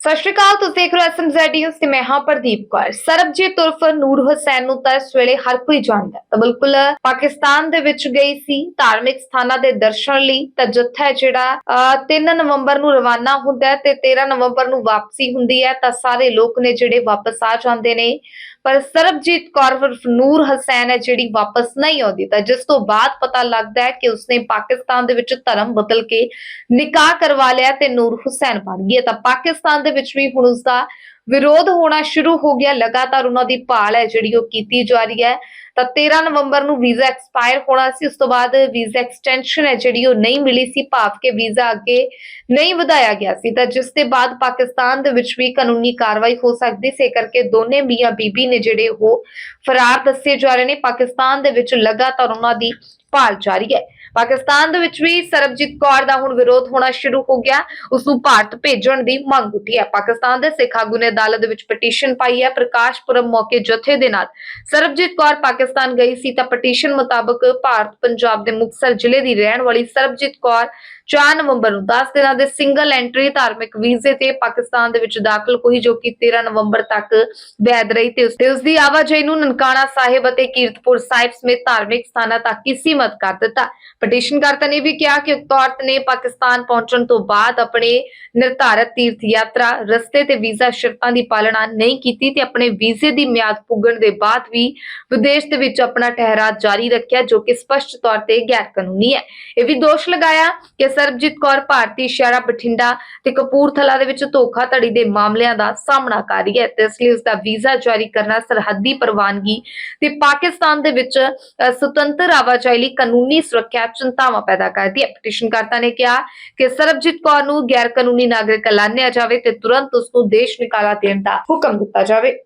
ਸਤਿ ਸ਼੍ਰੀ ਅਕਾਲ ਤੁਸੀਂ ਦੇਖ ਰਹੇ ਹੋ ਐਸਐਮਜ਼ੈਡ ਨਿਊਜ਼ ਤੇ ਮੈਂ ਹਾਂ ਪ੍ਰਦੀਪ ਕੌਰ। ਸਰਬਜੀਤ ਉਰਫ ਨੂਰ ਹੁਸੈਨ ਨੂੰ ਤਾਂ ਇਸ ਵੇਲੇ ਹਰ ਕੋਈ ਜਾਣਦਾ ਤਾਂ ਬਿਲਕੁਲ ਪਾਕਿਸਤਾਨ ਦੇ ਵਿੱਚ ਗਈ ਸੀ ਧਾਰਮਿਕ ਸਥਾਨਾਂ ਦੇ ਦਰਸ਼ਨ ਲਈ। ਤਾਂ ਜੱਥਾ ਜਿਹੜਾ ਅਹ, 3 ਨਵੰਬਰ ਨੂੰ ਰਵਾਨਾ ਹੁੰਦਾ ਤੇ 13 ਨਵੰਬਰ ਨੂੰ ਵਾਪਸੀ ਹੁੰਦੀ ਹੈ ਤਾਂ ਸਾਰੇ ਲੋਕ ਨੇ ਜਿਹੜੇ ਵਾਪਸ ਆ ਜਾਂਦੇ ਨੇ। ਪਰ ਸਰਬਜੀਤ ਕੌਰ ਉਰਫ ਨੂਰ ਹਸੈਨ ਹੈ, ਜਿਹੜੀ ਵਾਪਸ ਨਹੀਂ ਆਉਂਦੀ। ਤਾਂ ਜਿਸ ਤੋਂ ਬਾਅਦ ਪਤਾ ਲੱਗਦਾ ਹੈ ਕਿ ਉਸਨੇ ਪਾਕਿਸਤਾਨ ਦੇ ਵਿੱਚ ਧਰਮ ਬਦਲ ਕੇ ਨਿਕਾਹ ਕਰਵਾ ਲਿਆ ਤੇ ਨੂਰ ਹੁਸੈਨ ਬਣ ਗਈ ਤਾਂ ਪਾਕਿਸਤਾਨ ਦੇ ਵਿੱਚ ਵੀ ਹੁਣ ਉਸਦਾ ਵਿਰੋਧ ਹੋਣਾ ਸ਼ੁਰੂ ਹੋ ਗਿਆ। ਲਗਾਤਾਰ ਉਹਨਾਂ ਦੀ ਭਾਲ ਹੈ ਜਿਹੜੀ ਉਹ ਕੀਤੀ ਜਾ ਰਹੀ ਹੈ। ਤਾਂ 13 ਨਵੰਬਰ ਨੂੰ ਵੀਜ਼ਾ ਐਕਸਪਾਇਰ ਹੋਣਾ ਸੀ। ਉਸ ਤੋਂ ਬਾਅਦ ਵੀਜ਼ਾ ਐਕਸਟੈਂਸ਼ਨ ਹੈ ਜਿਹੜੀ ਉਹ ਨਹੀਂ ਮਿਲੀ ਸੀ। ਭਾਵ ਕਿ ਵੀਜ਼ਾ ਅੱਗੇ ਨਹੀਂ ਵਧਾਇਆ ਗਿਆ ਸੀ। ਤਾਂ ਜਿਸ ਦੇ ਬਾਅਦ ਪਾਕਿਸਤਾਨ ਦੇ ਵਿੱਚ ਵੀ ਕਾਨੂੰਨੀ ਕਾਰਵਾਈ ਹੋ ਸਕਦੀ ਸੀ। ਇਹ ਕਰਕੇ ਦੋਨੇ ਮੀਆਂ ਬੀਬੀ ਨੇ ਜਿਹੜੇ ਉਹ ਫਰਾਰ ਦੱਸੇ ਜਾ ਰਹੇ ਨੇ। ਪਾਕਿਸਤਾਨ ਦੇ ਵਿੱਚ ਲਗਾਤਾਰ ਉਹਨਾਂ ਦੀ ਭਾਲ ਜਾਰੀ ਹੈ। ਪਾਕਿਸਤਾਨ ਦੇ ਵਿੱਚ ਵੀ ਸਰਬਜੀਤ ਕੌਰ ਦਾ ਹੁਣ ਵਿਰੋਧ ਹੋਣਾ ਸ਼ੁਰੂ ਹੋ ਗਿਆ। ਉਸ ਨੂੰ ਭਾਰਤ ਭੇਜਣ ਦੀ ਮੰਗ ਉੱਠੀ ਹੈ। ਪਾਕਿਸਤਾਨ ਦੇ ਸਿੱਖ ਆਗੂ ਨੇ ਅਦਾਲਤ ਦੇ ਵਿੱਚ ਪਟੀਸ਼ਨ ਪਾਈ ਹੈ। ਪ੍ਰਕਾਸ਼ ਮੌਕੇ ਜਥੇ ਦੇ ਨਾਲ ਸਰਬਜੀਤ ਕੌਰ ਪਾਕਿਸਤਾਨ ਗਈ ਸੀ ਤਾਂ ਪਟੀਸ਼ਨ ਮੁਤਾਬਕ ਭਾਰਤ ਪੰਜਾਬ ਦੇ ਮੁਕਤਸਰ ਜ਼ਿਲ੍ਹੇ ਦੀ ਰਹਿਣ ਵਾਲੀ ਸਰਬਜੀਤ ਕੌਰ 4 ਨਵੰਬਰ ਨੂੰ 10 ਦਿਨਾਂ ਦੇ ਸਿੰਗਲ ਐਂਟਰੀ ਧਾਰਮਿਕ ਵੀਜ਼ੇ ਤੇ ਪਾਕਿਸਤਾਨ ਦੇ ਵਿੱਚ ਦਾਖਲ ਹੋਈ ਜੋ ਕਿ 13 ਨਵੰਬਰ ਤੱਕ ਵੈਧ ਰਹੀ ਤੇ ਉਸ ਉਸ ਦੀ ਆਵਾਜਾਈ ਨੂੰ ਨਨਕਾਣਾ ਸਾਹਿਬ ਅਤੇ ਕੀਰਤਪੁਰ ਸਾਹਿਬ ਸਮੇਤ ਧਾਰਮਿਕ ਸਥਾਨਾਂ ਤੱਕ ਹੀ ਸੀਮਤ ਕਰ ਦਿੱਤਾ। ਪਟੀਸ਼ਨਕਰਤਾ ਨੇ ਵੀ ਕਿਹਾ ਕਿ ਉਕਤ ਔਰਤ ਨੇ ਪਾਕਿਸਤਾਨ ਪਹੁੰਚਣ ਤੋਂ ਬਾਅਦ ਆਪਣੇ ਨਿਰਧਾਰਤ ਤੀਰਥ ਯਾਤਰਾ, ਰਸਤੇ ਤੇ ਵੀਜ਼ਾ ਸ਼ਰਤਾਂ ਦੀ ਪਾਲਣਾ ਨਹੀਂ ਕੀਤੀ ਤੇ ਆਪਣੇ ਵੀਜ਼ੇ ਦੀ ਮਿਆਦ ਪੁੱਗਣ ਦੇ ਬਾਅਦ ਵੀ ਵਿਦੇਸ਼ ਦੇ ਵਿੱਚ ਆਪਣਾ ਠਹਿਰਾਅ ਜਾਰੀ ਰੱਖਿਆ, ਜੋ ਕਿ ਸਪਸ਼ਟ ਤੌਰ ਤੇ ਗੈਰ ਕਾਨੂੰਨੀ ਹੈ। ਇਹ ਵੀ ਦੋਸ਼ ਲਗਾਇਆ ਕਿ ਸਰਬਜੀਤ ਕੌਰ ਭਾਰਤੀ ਸ਼ਹਿਰਾ ਬਠਿੰਡਾ ਤੇ ਕਪੂਰਥਲਾ ਦੇ ਵਿੱਚ ਧੋਖਾਧੜੀ ਦੇ ਮਾਮਲਿਆਂ ਦਾ ਸਾਹਮਣਾ ਕਰ ਰਹੀ ਹੈ ਤੇ ਇਸ ਲਈ ਉਸ ਦਾ ਵੀਜ਼ਾ ਜਾਰੀ ਕਰਨਾ ਸਰਹੱਦੀ ਪ੍ਰਵਾਨਗੀ ਤੇ ਪਾਕਿਸਤਾਨ ਦੇ ਵਿੱਚ ਸੁਤੰਤਰ ਆਵਾਜਾਈ ਲਈ ਕਾਨੂੰਨੀ ਸੁਰੱਖਿਆ ਚਿੰਤਾਵਾਂ ਪੈਦਾ ਕਰਦੀ ਹੈ। ਪਟੀਸ਼ਨਕਰਤਾ ਨੇ ਕਿਹਾ ਕਿ ਸਰਬਜੀਤ ਕੌਰ ਨੂੰ ਗੈਰ ਕਾਨੂੰਨੀ ਨਾਗਰਿਕ ਐਲਾਨਿਆ ਜਾਵੇ ਤੇ ਤੁਰੰਤ ਉਸ ਨੂੰ ਦੇਸ਼ ਨਿਕਾਲਾ ਦੇਣ ਦਾ ਹੁਕਮ ਦਿੱਤਾ ਜਾਵੇ।